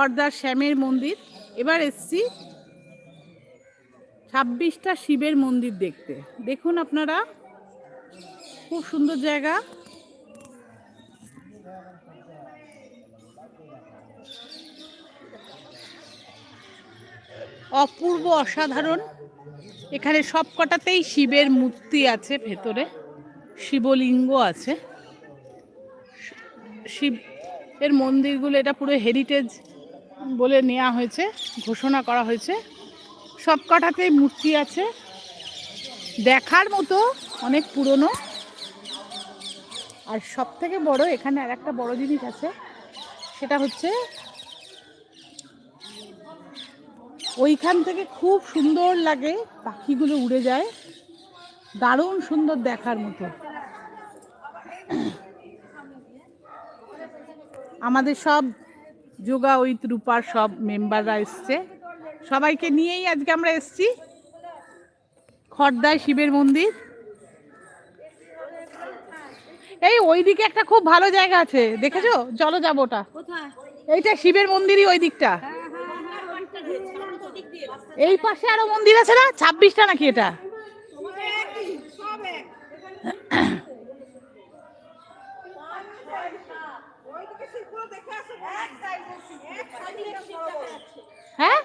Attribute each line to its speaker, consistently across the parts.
Speaker 1: খর্দার শ্যামের মন্দির। এবার এসছি ছাব্বিশটা শিবের মন্দির দেখতে। দেখুন আপনারা, খুব সুন্দর জায়গা। অপূর্ব অসাধারণ। এখানে সব কটাতেই শিবের মূর্তি আছে ভেতরে, শিবলিঙ্গ আছে। শিব, এর মন্দিরগুলো, এটা পুরো হেরিটেজ বলে নেওয়া হয়েছে, ঘোষণা করা হয়েছে। সব কটাতেই মূর্তি আছে। দেখার মতো অনেক পুরনো। আর সব থেকে বড় এখানে আর একটা বড় জিনিস আছে, সেটা হচ্ছে ওইখান থেকে খুব সুন্দর লাগে পাখিগুলো উড়ে যায়। দারুণ সুন্দর দেখার মতো। আমাদের সব যোগা উইথ রূপার সব মেম্বাররা এসছে। সবাইকে নিয়েই আজকে আমরা এসছি। খর্দায় শিবের মন্দির। এই ওইদিকে একটা খুব ভালো জায়গা আছে, দেখেছ? চলো যাব ওটা। এইটা শিবের মন্দিরই ওই দিকটা। এই পাশে আরও মন্দির আছে না? ছাব্বিশটা নাকি এটা? হ্যাঁ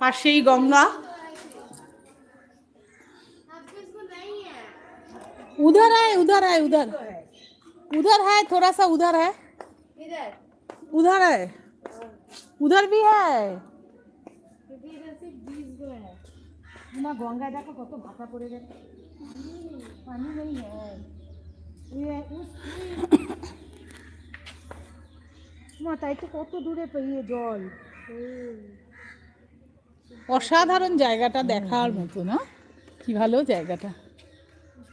Speaker 1: পাশেই গঙ্গা उधर है उधर है उधर उधर है थोड़ा सा उधर है
Speaker 2: इधर
Speaker 1: उधर है उधर भी है তোমার গঙ্গায় দেখো কত ভাতা পড়ে গেছে।
Speaker 2: পানি নেই
Speaker 1: তোমার হ্যাঁ। তাই তো কত দূরে পেয়ে জল। অসাধারণ জায়গাটা দেখার মতো না? কি ভালো জায়গাটা।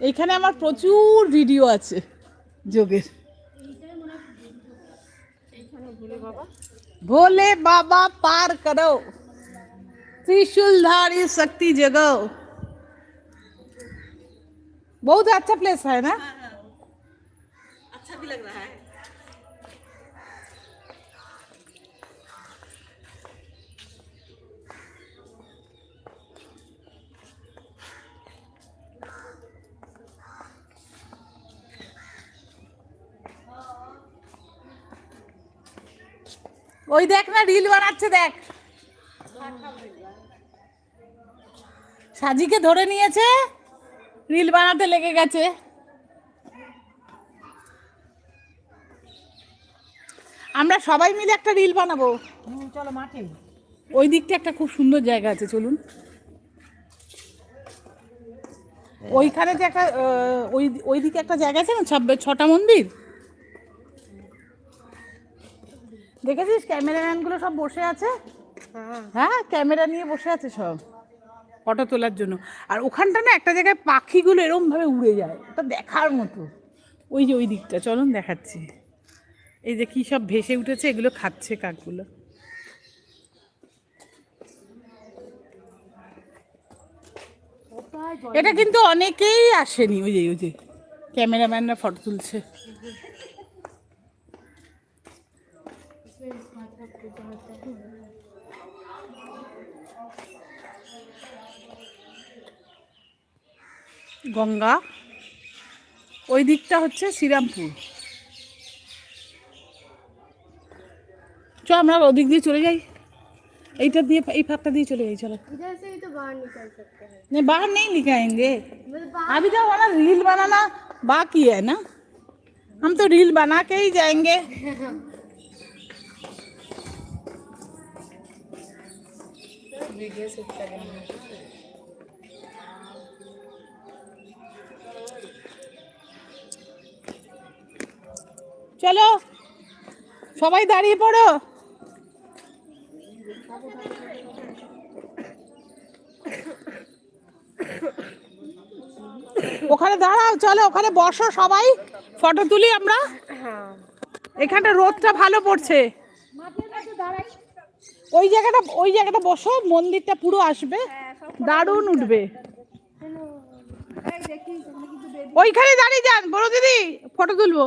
Speaker 1: এইখানে আমার প্রচুর ভিডিও আছে যোগের। ভোলে বাবা পার করো। त्रिशूलधारी शक्ति जगह बहुत अच्छा प्लेस है ना
Speaker 3: अच्छा भी लग रहा है
Speaker 1: ওই দেখ না রিল বানাচ্ছে দেখ সাজিকে ধরে নিয়েছে রিল বানাতে লেগে গেছে। আমরা সবাই মিলে একটা রিল বানাবো।
Speaker 3: চলো মাঠে।
Speaker 1: ওই দিকটা একটা খুব সুন্দর জায়গা আছে চলুন। ওইখানে যে একটা ওই ওই দিকে একটা জায়গা আছে না ছাব্বে ছটা মন্দির? দেখেছিস ক্যামেরাম্যানগুলো সব বসে আছে? হ্যাঁ ক্যামেরা নিয়ে বসে আছে সব। ফটো তোলার জন্য। আর ওখানটা না একটা জায়গায় পাখিগুলো এরমভাবে উড়ে যায়, ওটা দেখার মতো। ওই যে ওই দিকটা, চলুন দেখাচ্ছি। এই যে কী সব ভেসে উঠেছে, এগুলো খাচ্ছে কাকগুলো। এটা কিন্তু অনেকেই আসেনি, ওই যে ওই যে ক্যামেরাম্যানরা ফটো তুলছে। গঙ্গা ওই দিকটা হচ্ছে শ্রীরামপুর চ আমরা ওদিক দিয়ে চলে যাই এইটা দিয়ে এই ফাঁকটা দিয়ে চলে যাই চলো
Speaker 2: इधर से ही तो बाहर निकल सकते हैं
Speaker 1: नहीं बाहर नहीं निकालेंगे
Speaker 2: मतलब बाहर
Speaker 1: अभी तो हमारा रील बनाना बाकी है ना हम तो रील बना के ही जाएंगे
Speaker 2: वीडियो शूट करेंगे
Speaker 1: চলো, সবাই দাঁড়িয়ে পড়ো। ওখানে দাঁড়াও, চলো, ওখানে বসো সবাই। ফটো তুলি আমরা। এখানটা রোদটা ভালো পড়ছে। ওই জায়গাটা ওই জায়গাটা বসো, মন্দিরটা পুরো আসবে। দারুণ উঠবে। ওইখানে দাঁড়িয়ে যান বড় দিদি ফটো তুলবো।